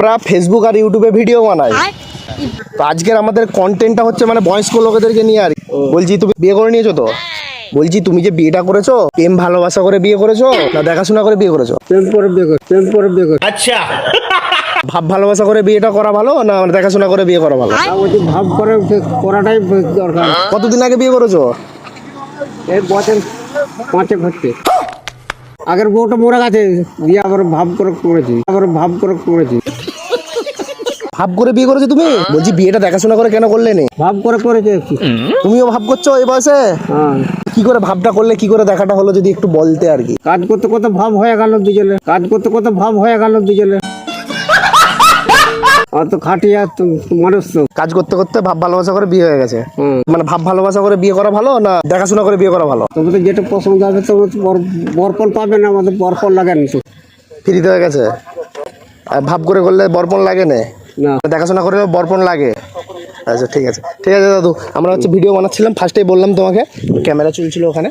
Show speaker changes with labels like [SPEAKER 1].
[SPEAKER 1] আমরা ফেসবুক আর ইউটিউবে ভিডিও বানাই। তো আজকের আমাদের কন্টেন্টটা হচ্ছে মানে বয়স্ক লোকেদেরকে নিয়ে আর কি। বলছি তুমি বিয়ে করে নিয়েছো তো? বলছি তুমি যে বিয়েটা করেছ প্রেম ভালোবাসা করে বিয়ে করেছ না দেখাশোনা করে বিয়ে করেছ?
[SPEAKER 2] প্রেম করে বিয়ে করে প্রেম করে বিয়ে করে। আচ্ছা।
[SPEAKER 1] ভাব ভালোবাসা করে বিয়েটা করা ভালো না মানে দেখাশোনা করে বিয়ে করা ভালো?
[SPEAKER 2] ভাব করে করাটাই দরকার।
[SPEAKER 1] কতদিন আগে বিয়ে করেছ?
[SPEAKER 2] এই বছর পাঁচে হচ্ছে আগের বউটা মরে গেছে দিয়ে আবার ভাব করে করেছি আবার ভাব করে করেছি।
[SPEAKER 1] ভাব করে বিয়ে করেছ তুমি? বলছি বিয়েটা দেখাশোনা করে কেন করলে নেই
[SPEAKER 2] ভাব করে করেছে
[SPEAKER 1] তুমিও ভাব করছ এই বয়সে?
[SPEAKER 2] হ্যাঁ।
[SPEAKER 1] কি করে ভাবটা করলে কি করে দেখাটা হলো যদি একটু বলতে আর কি?
[SPEAKER 2] কাজ করতে করতে ভাব হয়ে গেল দুজনে কাজ করতে করতে ভাব হয়ে গেল দুজনে আর তো খাটিয়া তো মানুষ তো
[SPEAKER 1] কাজ করতে করতে ভাব ভালোবাসা করে বিয়ে হয়ে গেছে। মানে ভাব ভালোবাসা করে বিয়ে করা ভালো না দেখাশোনা করে বিয়ে করা ভালো?
[SPEAKER 2] তবে তো যেটা পছন্দ হবে তো বর- বরপণ পাবে না আমাদের বরপণ লাগে না।
[SPEAKER 1] ফ্রিতে হয়ে গেছে? আর ভাব করে করলে বরপণ লাগে না?
[SPEAKER 2] না।
[SPEAKER 1] দেখাশোনা করে বরপণ লাগে? আচ্ছা ঠিক আছে। ঠিক আছে দাদু আমরা হচ্ছে ভিডিও বানাচ্ছিলাম ফার্স্টেই বললাম তোমাকে। ক্যামেরা চলছিল ওখানে।